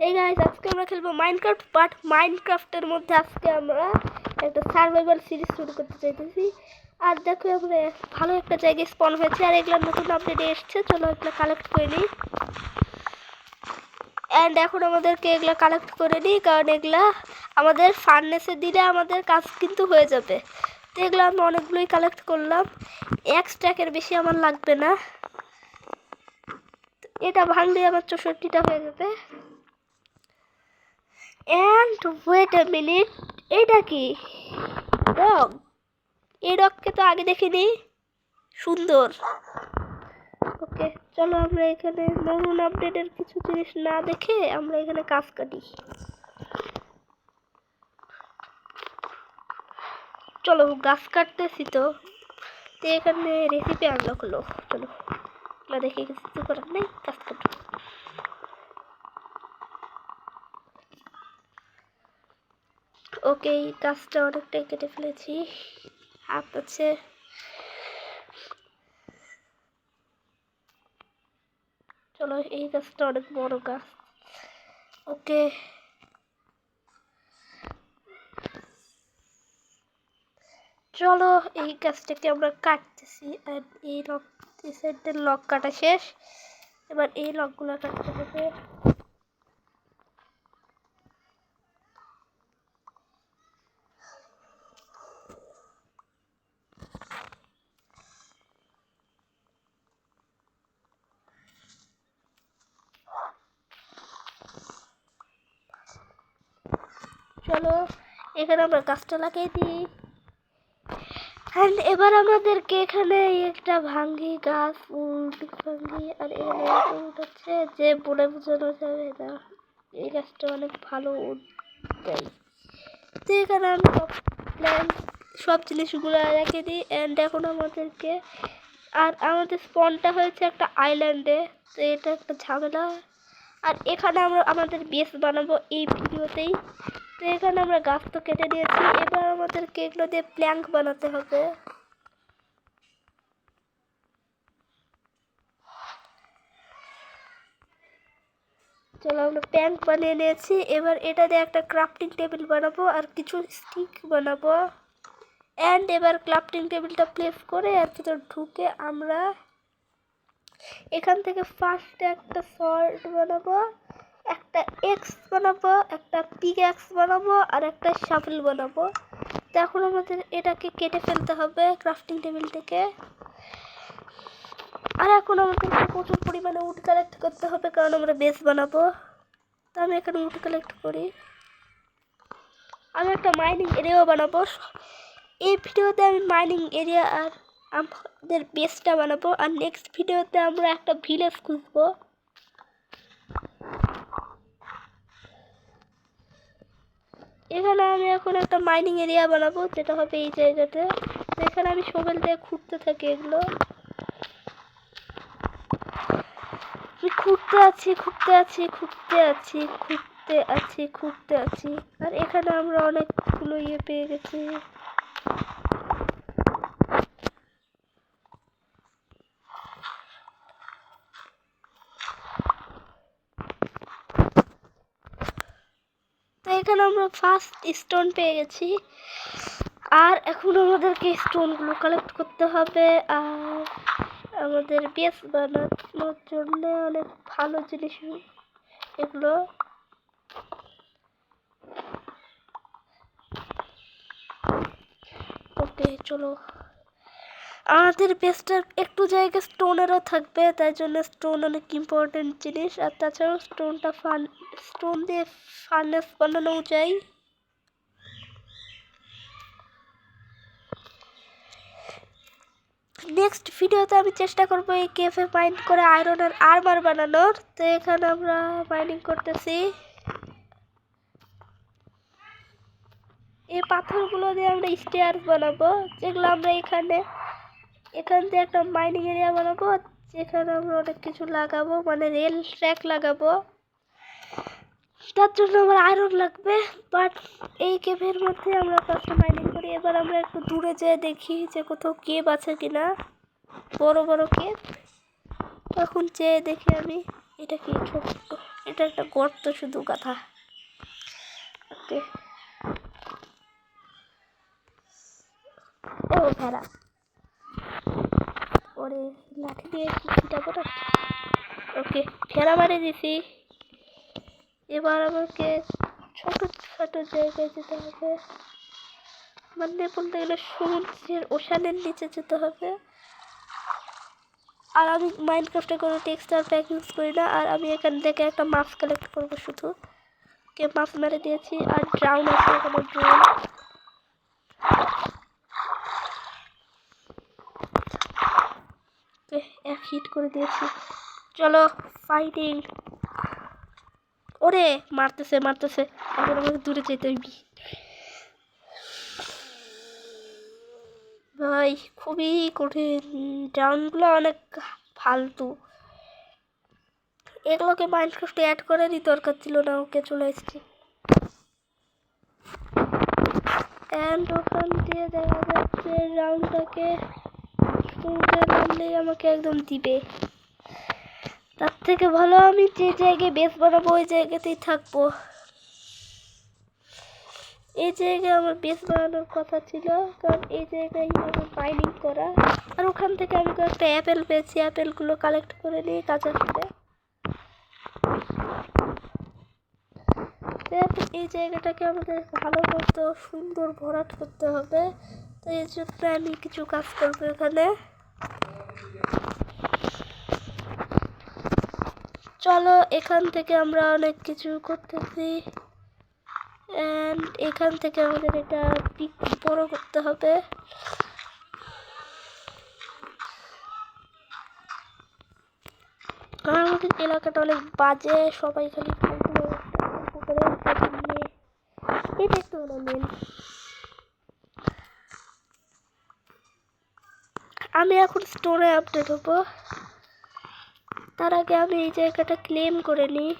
এই গাইস আজকে আমরা খেলব মাইনক্রাফট বাট মাইনক্রাফটের মধ্যে আজকে আমরা একটা সার্ভাইভাল সিরিজ শুরু করতে চাইতেছি। আর দেখো আমরা ভালো একটা জায়গায় স্পন হয়েছে, আর এগুলো নতুন আপডেট এসছে, চলো এগুলো কালেক্ট করে নিই। অ্যান্ড এখন আমাদেরকে এগুলো কালেক্ট করে নিই, কারণ এগুলা আমাদের ফার্নেসে দিলে আমাদের কাজ কিন্তু হয়ে যাবে। তো এগুলো আমি অনেকগুলোই কালেক্ট করলাম। এক স্ট্যাকের বেশি আমার লাগবে না। এটা ভাঙলে আমার চৌষট্টিটা হয়ে যাবে। অ্যান্ড ওয়েট এ মিনিট এটা কি? ডগ এই ডগকে তো আগে দেখিনি। সুন্দর। ওকে চলো আমরা এখানে নতুন আপডেটের কিছু জিনিস না দেখে আমরা এখানে কাজ কাটি। চলো, গাছ কাটতেছি তো। এখানে রেসিপি আনলক হলো। চলো দেখে কিছু করার নেই, কাজ কাটো ওকে এই গাছটা অনেকটাই কেটে ফেলেছি। হাত আছে। চলো, এই গাছটা অনেক বড় গাছ। ওকে। চলো, এই গাছটাকে আমরা কাটতেছি। আর এই লক এই সাইডের লক কাটা শেষ। এবার এই লকগুলো কাটতে হবে। চলো, এখানে আমরা গাছটা লাগিয়ে দিই। অ্যান্ড এবার আমাদেরকে এখানে একটা ভাঙ্গি গাছ ভাঙ্গি, আর এখানে হচ্ছে যে বলে বোঝানো যাবে না। এই গাছটা অনেক ভালো দেয় তো এখানে আমি সব প্ল্যান সব জিনিসগুলো রেখে দিই। অ্যান্ড এখন আমাদেরকে, আর আমাদের স্পনটা হয়েছে একটা আইল্যান্ডে তো এটা একটা ঝামেলা। আর এখানে আমরা, আমাদের বেস বানাবো এই ভিডিওতেই। তো এখানে আমরা গাছ তো কেটে দিয়েছি। এবার আমাদেরকে এগুলো দিয়ে প্ল্যাঙ্ক বানাতে হবে। চলো আমরা প্যাঙ্ক বানিয়ে নিয়েছি। এবার এটা দিয়ে একটা ক্রাফটিং টেবিল বানাবো আর কিছু স্টিক বানাবো। অ্যান্ড এবার ক্রাফটিং টেবিলটা প্লেস করে এর ভিতর ঢুকে আমরা এখান থেকে ফার্স্টে একটা সল্ট বানাবো। একটা এক্স বানাবো, একটা পিক এক্স বানাবো, আর একটা শাফল বানাবো। তো এখন আমাদের এটাকে কেটে ফেলতে হবে ক্রাফটিং টেবিল থেকে। আর এখন আমাদেরকে প্রচুর পরিমাণে উড কালেক্ট করতে হবে, কারণ আমরা বেস বানাবো। তো আমি এখানে উড কালেক্ট করি। আমি একটা মাইনিং এরিয়াও বানাবো। এই ভিডিওতে আমি মাইনিং এরিয়া আর আমাদের বেসটা বানাবো, আর নেক্সট ভিডিওতে আমরা একটা ভিলেজ খুঁজবো। এখানে আমি এখন একটা মাইনিং এরিয়া বানাবো, যেটা হবে এই জায়গাতে। এখানে আমি সোবেল দিয়ে খুঁড়তে থাকি এগুলো। খুঁড়তে আছি খুঁড়তে আছি খুঁড়তে আছি খুঁড়তে আছি খুঁড়তে আছি। আর এখানে আমরা অনেকগুলো ইয়ে পেয়ে গেছি। এখানে আমরা ফার্স্ট স্টোন পেয়ে গেছি। আর এখন আমাদেরকে স্টোনগুলো কালেক্ট করতে হবে। আর আমাদের বেস বানানোর জন্য অনেক ভালো জিনিস এগুলো। ওকে চলো। আমাদের বেসটার একটু জায়গায় স্টোনেরও থাকবে, তাই জন্য স্টোন অনেক ইম্পর্টেন্ট জিনিস। আর তাছাড়াও স্টোনটা ফান স্টোন দিয়ে ফার্নেস বানানোও যায়। নেক্সট ভিডিওতে আমি চেষ্টা করব এই কেফে মাইন্ড করে আয়রনের আর্মার বানানোর। তো এখানে আমরা মাইনিং করতেছি। এই পাথরগুলো দিয়ে আমরা স্টেয়ার বানাবো, যেগুলো আমরা এখানে এখান থেকে একটা মাইনিং এরিয়া বানাবো, যেখানে আমরা অনেক কিছু লাগাবো মানে রেল ট্র্যাক লাগাবো। তার জন্য আমার আয়রন লাগবে বাট এই কেভের মধ্যে আমরা ফার্স্টে মাইনিং করি। এবার আমরা একটু দূরে যেয়ে দেখি যে কোথাও কেভ আছে কিনা। বড় বড় কেভ তখন চেয়ে দেখি আমি, এটা কি ছোট্ট এটা এটা একটা গর্ত শুধু কথা ওকে ও ভেড়া। ওরে লাঠি দিয়ে ছিটাবো না? ওকে ফেরা মারে দিছি। এবার আমাকে ছোট ছোট জায়গায় যেতে হবে। মানে বলতে গেলে সমুদ্রের ওশানের নিচে যেতে হবে। আর আমি মাইন্ড মাইনক্রাফটে কোনো টেক্সচার প্যাক ইউজ করি না, আর আমি এখান থেকে একটা মাছ কালেক্ট করব শুধু। কে মাছ মেরে দিয়েছি, আর ড্রাউন আছে এখানে ড্রোন এক হিট করে দিয়েছি। চলো ফাইটিং ওরে, মারতেছে মারতেছে। এখন আমাকে দূরে যেতে হইবি। ভাই, খুবই কঠিন। ডাউনগুলো অনেক ফালতু। এগুলোকে মাইন্ড মাইন্ডক্রাফটে অ্যাড করারই দরকার ছিল না, ওকে চলে এসেছি। অ্যান্ড ওখান দিয়ে দেখা যাচ্ছে রাউন্ডটাকে সমুদ্রে নামলেই আমাকে একদম দিবে। তার থেকে ভালো আমি যে জায়গায় বেস বানাবো, ওই জায়গাতেই থাকব। এই জায়গায় আমার বেস বানানোর কথা ছিল, কারণ এই জায়গায় আমার মাইনিং করা। আর ওখান থেকে আমি কয়েকটা অ্যাপেল পেয়েছি অ্যাপেলগুলো কালেক্ট করে নিয়ে কাঁচা ফেলে এই জায়গাটাকে আমাদের ভালো মতো সুন্দর ভরাট করতে হবে। তো এই জন্য আমি কিছু কাজ করব এখানে। চলো, এখান থেকে আমরা অনেক কিছু করতেছি। অ্যান্ড এখান থেকে আমাদের এটা পিক বড় করতে হবে। কারণ আমাদের এলাকাটা অনেক বাজে, সবাই খালি এটা আমি এখন স্টোরে আপডেট হব। তার আগে আমি এই জায়গাটা ক্লেম করে নিই।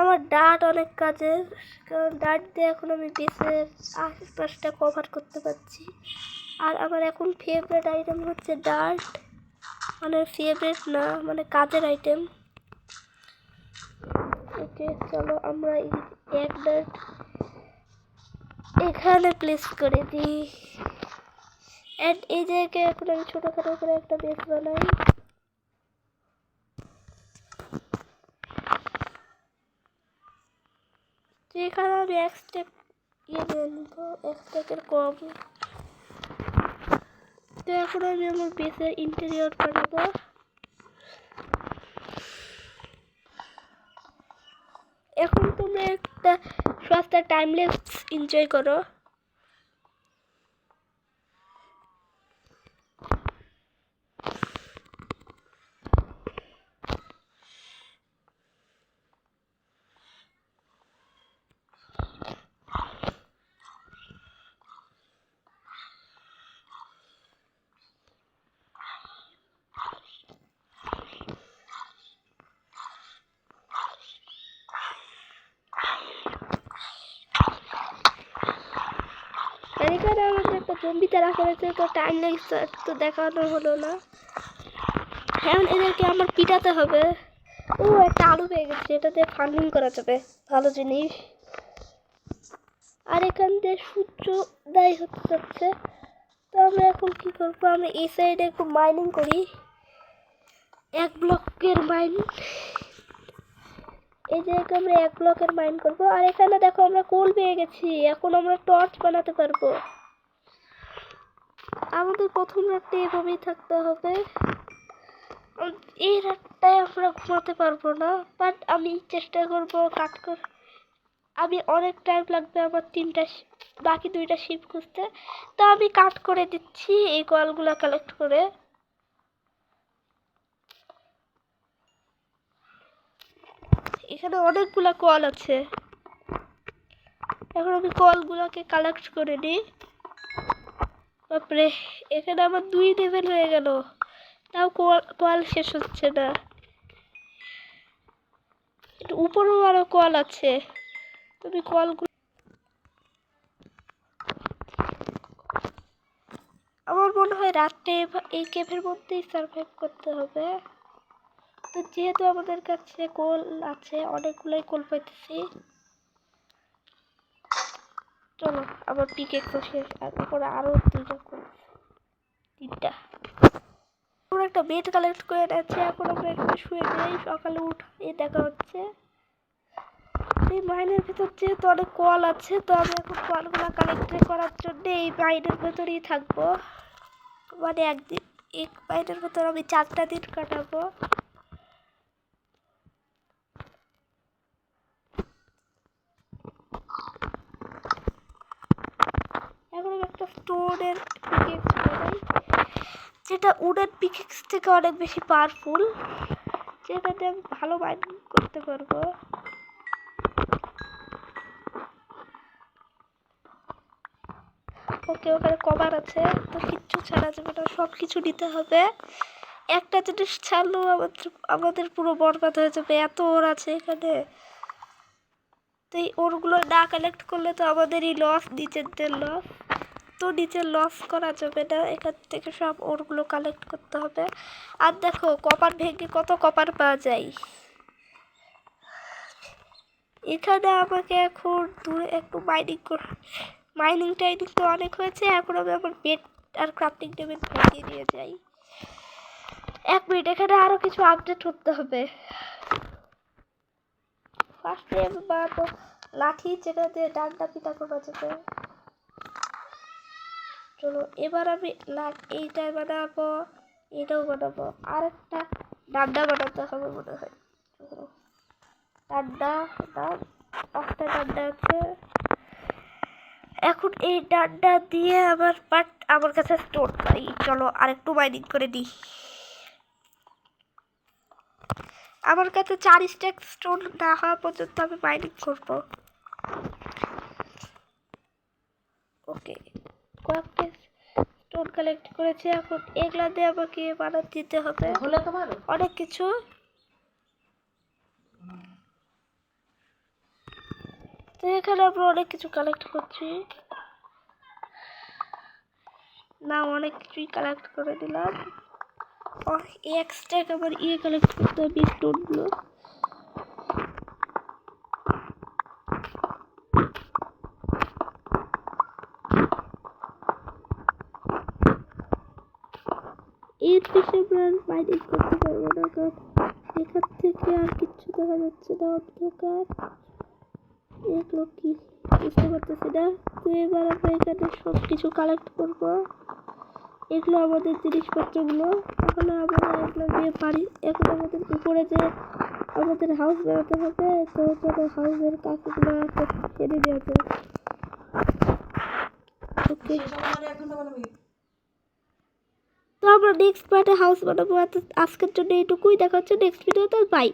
আমার ডাট অনেক কাজের কারণ ডাট দিয়ে এখন আমি বেসের আশপাশটা কভার করতে পারছি। আর আমার এখন ফেভারেট আইটেম হচ্ছে ডাট মানে ফেভারেট না মানে কাজের আইটেম ওকে চলো আমরা এক ডাট এখানে প্লেস করে দিই। এই জায়গায় এখন আমি ছোটোখাটো করে একটা বেস বানাই। যেখানে আমি এক স্টেপ ইয়ে নিয়ে এক স্টেপের কম। তো এখন আমি আমার বেসের ইন্টেরিয়র বানাবো। এখন তোমরা একটা সস্তা টাইমলেস এনজয় করো এখানে আমাদের একটা জম্বি তারা করেছে, তো টাইম লেগেছে তো দেখানো হলো না। এখন এদেরকে আমার পিটাতে হবে। ও, একটা আলু পেয়ে গেছে, এটা দিয়ে ফার্মিং করা যাবে। ভালো জিনিস। আর এখান দিয়ে দায় হতে যাচ্ছে। তো আমরা এখন কি করব? আমরা এই সাইডে একটু মাইনিং করি। এক ব্লকের মাইনিং এই জায়গায় আমরা এক ব্লকের মাইন করব। আর এখানে দেখো আমরা কোল পেয়ে গেছি। এখন আমরা টর্চ বানাতে পারব। আমাদের প্রথম রাতটা এভাবেই থাকতে হবে। এই রাতটায় আমরা ঘুমাতে পারব না বাট আমি চেষ্টা করব কাট কর আমি অনেক টাইম লাগবে আমার তিনটা বাকি দুইটা শিপ খুঁজতে। তো আমি কাট করে দিচ্ছি এই কলগুলো কালেক্ট করে। এখানে অনেকগুলা কল আছে। এখন আমি কলগুলোকে কালেক্ট করে নিই। তারপরে এখানে আমার দুই লেভেল হয়ে গেল। তাও কল কল শেষ হচ্ছে না। উপরেও আরও কল আছে। তুমি কলগুলো আমার মনে হয় রাত্রে এই কেভের মধ্যেই সার্ভাইভ করতে হবে। তো যেহেতু আমাদের কাছে কোল আছে, অনেকগুলোই কোল পাইতেছি। চলো, আবার পিকে শেষ। আর উপরে আরও দুইটা আছে। তিনটা। আমরা একটা বেড কালেক্ট করে নিয়েছি এখন আমরা এখানে শুয়ে নেই। সকালে উঠে দেখা হচ্ছে। এই মাইনের ভেতর যেহেতু অনেক কল আছে, তো আমি এখন কলগুলো কালেক্ট করার জন্য এই মাইনের ভেতরেই থাকব। মানে একদিন এক মাইনের ভেতর আমি চারটা দিন কাটাবো এখন আমি একটা স্টোনের পিকেক্স বানাই যেটা উডের পিকেক্স থেকে অনেক বেশি পাওয়ারফুল যেটাতে আমি ভালো মাইনিং করতে পারব। ওকে, ওখানে কভার আছে, তো কিচ্ছু ছাড়া যাবে না সব কিছু নিতে হবে। একটা জিনিস ছাড়লেও আমাদের আমাদের পুরো বরবাদ হয়ে যাবে, এত ওর আছে এখানে। তো এই ওরগুলো না কালেক্ট করলে তো আমাদেরই লস নিচেরদের লস তো নিচের লস করা যাবে না। এখান থেকে সব ওরগুলো কালেক্ট করতে হবে। আর দেখো, কপার ভেঙে কত কপার পাওয়া যায়? এখানে আমাকে এখন দূরে একটু মাইনিং করে মাইনিং টাইনিং তো অনেক হয়েছে। এখন আমি আমার বেড আর ক্রাফটিং টেবিল ভাঙিয়ে নিয়ে যাই। এক মিনিট এখানে আরও কিছু আপডেট করতে হবে। ফার্স্টে আমি বানাবো লাঠি, যেটা দিয়ে ডান্ডা পিটা করা যাবে। চলো, এবার আমি লাঠ এইটা বানাবো, এটাও বানাবো। আর একটা ডান্ডা বানাতে হবে মনে হয়। ডান্ডা ডান একটা ডান্ডা আছে। এখন এই ডান্ডা দিয়ে আমার পাট আমার কাছে স্টোর পাই। চলো, আরেকটু মাইনিং করে দিই। আমার কাছে চার স্ট্যাক স্টোন না হওয়া পর্যন্ত আমি মাইনিং করব। ওকে কয়েকটা স্টোন কালেক্ট করেছি এখন এগুলা দিয়ে আমাকে বানাতে দিতে হবে। হলে তোমার? অনেক কিছু। তো এখানে আমরা অনেক কিছু কালেক্ট করছি। না অনেক কিছুই কালেক্ট করে দিলাম এক স্ট্যাক আবার ইয়ে কালেক্ট করতে হবে স্টোনগুলো এর আমরা মাইনিং করতে পারব না কারণ এখান থেকে আর কিচ্ছু দেখা যাচ্ছে না, অন্ধকার। এগুলো কি বুঝতে পারতেছি না। তো এবার আমরা এখানে সব কিছু কালেক্ট করব। এগুলো আমাদের জিনিসপত্রগুলো। তাহলে আমরা এগুলো দিয়ে পারি এখন আমাদের উপরে যে আমাদের হাউস বানাতে হবে, তো চলো হাউসের কাকুগুলো ছেড়ে দেওয়া যায় ওকে তো আমরা নেক্সট পার্টে হাউস বানাবো। আর আজকের জন্য এটুকুই। দেখা হচ্ছে নেক্সট ভিডিওতে বাই